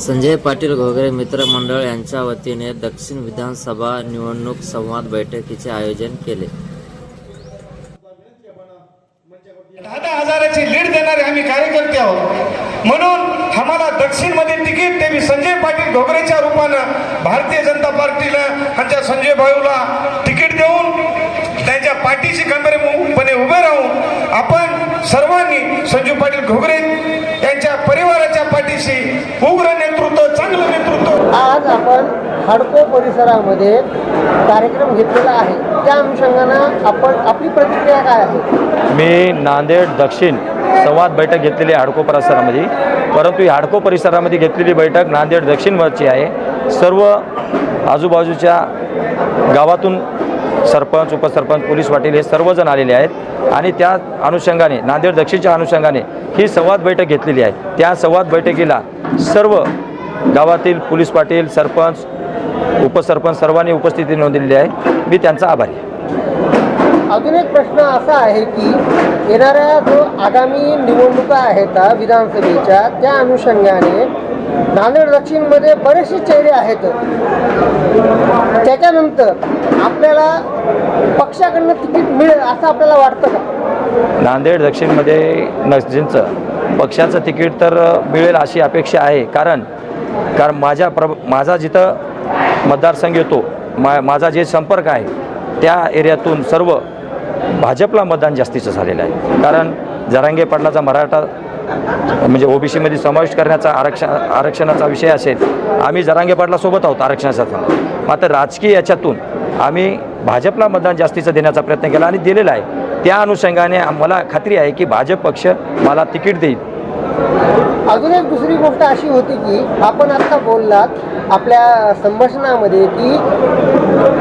संजय पाटील घोगरे मित्र मंडळ यांच्या वतीने दक्षिण विधानसभा निवडणूक संवाद बैठकीचे आयोजन केले. दहा दहा हजाराची लीड देणारे आम्ही कार्यकर्ते आहोत. म्हणून आम्हाला दक्षिणमध्ये तिकीट देवी संजय पाटील घोगरेच्या रूपानं भारतीय जनता पार्टीला आमच्या संजय भाऊला तिकीट देऊन त्यांच्या पाठीशी खंबीरपणे उभे राहून आपण सर्वांनी संजय पाटील घोगरे पाठीशी उग्र नेतृत्व चांगलं नेतृत्व. आज आपण हडको परिसरामध्ये कार्यक्रम घेतलेला आहे. त्या अनुषंगानं आपण आपली प्रतिक्रिया काय आहे? मी नांदेड दक्षिण संवाद बैठक घेतलेली आहे हाडको परिसरामध्ये. परंतु ही हाडको परिसरामध्ये घेतलेली बैठक नांदेड दक्षिणवरची आहे. सर्व आजूबाजूच्या गावातून सरपंच उपसरपंच पोलीस पाटील हे सर्वजण आलेले आहेत. आणि त्या अनुषंगाने नांदेड दक्षिणच्या अनुषंगाने ही संवाद बैठक घेतलेली आहे. त्या संवाद बैठकीला सर्व गावातील पोलीस पाटील सरपंच उपसरपंच सर्वांनी उपस्थिती नोंदलेली आहे. मी त्यांचा आभारी आहे. अजून एक प्रश्न असा आहे की येणाऱ्या जो आगामी निवडणुका आहेत विधानसभेच्या त्या अनुषंगाने नांदेड दक्षिणमध्ये बरेचसे चेहरे आहेत. त्याच्यानंतर आपल्याला पक्षाकडनं तिकीट मिळेल असं आपल्याला वाटतं का? नांदेड दक्षिणमध्ये नजींचं पक्षाचं तिकीट तर मिळेल अशी अपेक्षा आहे. कारण कारण माझ्या प्र माझा जिथं मतदारसंघ येतो मा माझा जे संपर्क आहे त्या एरियातून सर्व भाजपला मतदान जास्तीचं झालेलं आहे. कारण जरांगे पाटलाचा मराठा म्हणजे ओबीसीमध्ये समावेश करण्याचा आरक्षण आरक्षणाचा विषय असेल आम्ही जरांगे पाटलासोबत आहोत आरक्षणाचा. मात्र राजकीय याच्यातून आम्ही भाजपला मतदान जास्तीचं देण्याचा प्रयत्न केला आणि दिलेला आहे. त्या अनुषंगाने मला खात्री आहे की भाजप पक्ष मला तिकीट देईल. अजून एक दुसरी गोष्ट अशी होती की आपण आता बोललात आपल्या संभाषणामध्ये की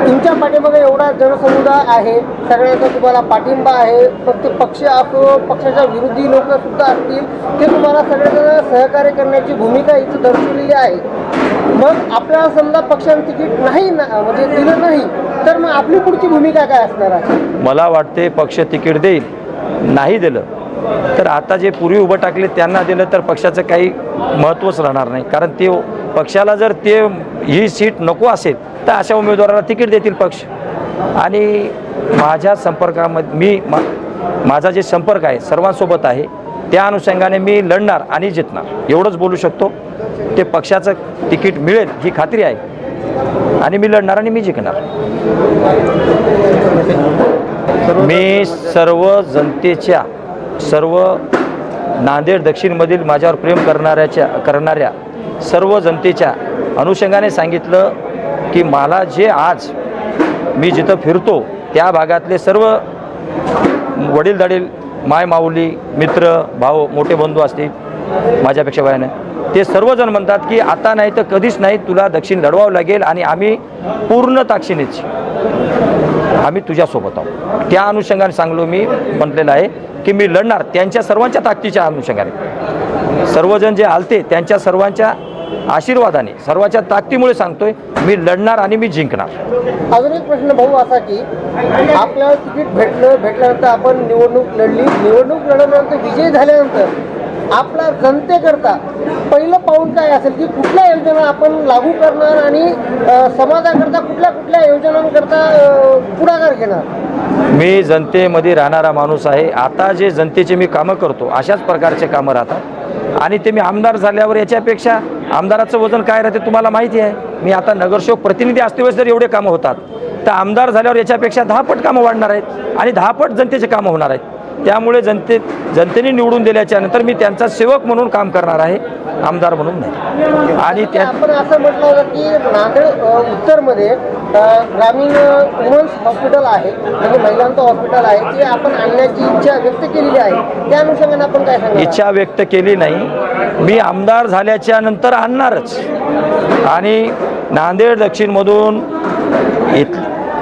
तुमच्या पाठीमागे एवढा जनसमुदाय आहे सगळ्यांचा तुम्हाला पाठिंबा आहे फक्त पक्ष असो पक्षाच्या विरोधी लोक सुद्धा असतील ते तुम्हाला सगळेजण सहकार्य करण्याची भूमिका इथं दर्शवलेली आहे. मग आपल्याला समजा पक्षाने तिकीट नाही ना म्हणजे दिलं नाही तर मग आपली पुढची भूमिका काय असणार आहे? मला वाटते पक्ष तिकीट देईल नाही दिलं तर आता जे पूर्वी उभं टाकले त्यांना दिलं तर पक्षाचं काही महत्त्वच राहणार नाही. कारण ते पक्षाला जर ते ही सीट नको असेल तर अशा उमेदवाराला तिकीट देतील पक्ष. आणि माझ्या संपर्कामध्ये मी मा माझा जे संपर्क आहे सर्वांसोबत आहे त्या अनुषंगाने मी लढणार आणि जितणार. एवढंच बोलू शकतो. ते पक्षाचं तिकीट मिळेल ही खात्री आहे. आणि मी लढणार आणि मी जिंकणार. मी सर्व जनतेच्या सर्व नांदेड दक्षिणमधील माझ्यावर प्रेम करणाऱ्याच्या करणाऱ्या सर्व जनतेच्या अनुषंगाने सांगितलं की मला जे आज मी जिथं फिरतो त्या भागातले सर्व वडीलधाडील माय माऊली मित्र भाऊ मोठे बंधू असतील माझ्यापेक्षा वयानं ते सर्वजण म्हणतात की आता नाही तर कधीच नाही तुला दक्षिण लढवावं लागेल आणि आम्ही पूर्ण ताकशीनेच आम्ही तुझ्यासोबत आहोत. त्या अनुषंगाने सांगलो मी म्हटलेलं आहे की मी लढणार त्यांच्या सर्वांच्या ताकदीच्या अनुषंगाने. सर्वजण जे आलते त्यांच्या सर्वांच्या आशीर्वादाने सर्वांच्या ताकदीमुळे सांगतोय मी लढणार आणि मी जिंकणार. अजून एक प्रश्न भाऊ असा की आपल्याला तिकीट भेटलं भेटल्यानंतर आपण निवडणूक लढली. निवडणूक लढल्यानंतर विजय झाल्यानंतर आपला जनतेकरता पहिलं पाऊल काय असेल की कुठल्या योजना आपण लागू करणार आणि समाजाकरता कुठल्या कुठल्या योजनांकरता पुढाकार घेणार? मी जनतेमध्ये राहणारा माणूस आहे. आता जे जनतेचे मी कामं करतो अशाच प्रकारचे कामं राहतात. आणि ते मी आमदार झाल्यावर याच्यापेक्षा आमदाराचं वजन काय राहते तुम्हाला माहिती आहे? मी आता नगरसेवक प्रतिनिधी असतेवेळेस जर एवढे कामं होतात तर आमदार झाल्यावर याच्यापेक्षा दहा पट कामं वाढणार आहेत आणि दहा पट जनतेचे कामं होणार आहेत. त्यामुळे जनते जनतेने निवडून दिल्याच्या नंतर मी त्यांचा सेवक म्हणून काम करणार आहे आमदार म्हणून नाही. आणि त्या आपण असं म्हटलं होतं की नांदेड उत्तरमध्ये ग्रामीण वुमन्स हॉस्पिटल आहे म्हणजे महिलांचं हॉस्पिटल आहे ते आपण आणण्याची इच्छा व्यक्त केलेली आहे त्या अनुषंगाने आपण काय सांगणार? इच्छा व्यक्त केली नाही. मी आमदार झाल्याच्यानंतर आणणारच. आणि नांदेड दक्षिणमधून इत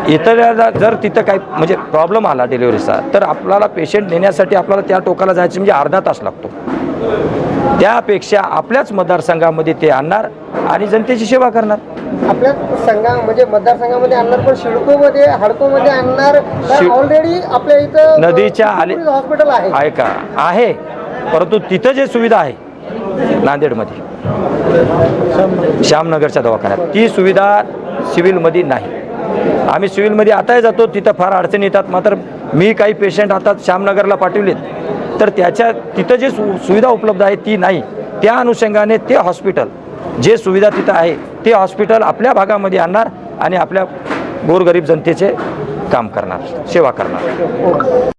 इतरांना जर तिथं काही म्हणजे प्रॉब्लेम आला डिलिव्हरीचा तर आपल्याला पेशंट नेण्यासाठी आपल्याला त्या टोकाला जायचं म्हणजे अर्धा तास लागतो. त्यापेक्षा आपल्याच मतदारसंघामध्ये ते आणणार आणि जनतेची सेवा करणार. आपल्या संघा म्हणजे मतदारसंघामध्ये आणणार पण शिडकोमध्ये हडकोमध्ये आणणार शिड- ऑलरेडी आपल्या इथं नदीच्या आले हॉस्पिटल आहे. आहे का? आहे. परंतु तिथं जे सुविधा आहे नांदेडमध्ये श्यामनगरच्या दवाखान्यात ती सुविधा सिव्हिलमध्ये नाही. आम्ही सिव्हिलमध्ये आताही जातो तिथं फार अडचणी येतात. मात्र मी काही पेशंट आता श्यामनगरला पाठवलेत. तर त्याच्या तिथं जे सु सुविधा उपलब्ध आहे ती नाही. त्या अनुषंगाने ते हॉस्पिटल जे सुविधा तिथं आहे ते हॉस्पिटल आपल्या भागामध्ये आणणार आणि आपल्या गोरगरीब जनतेचे काम करणार सेवा करणार.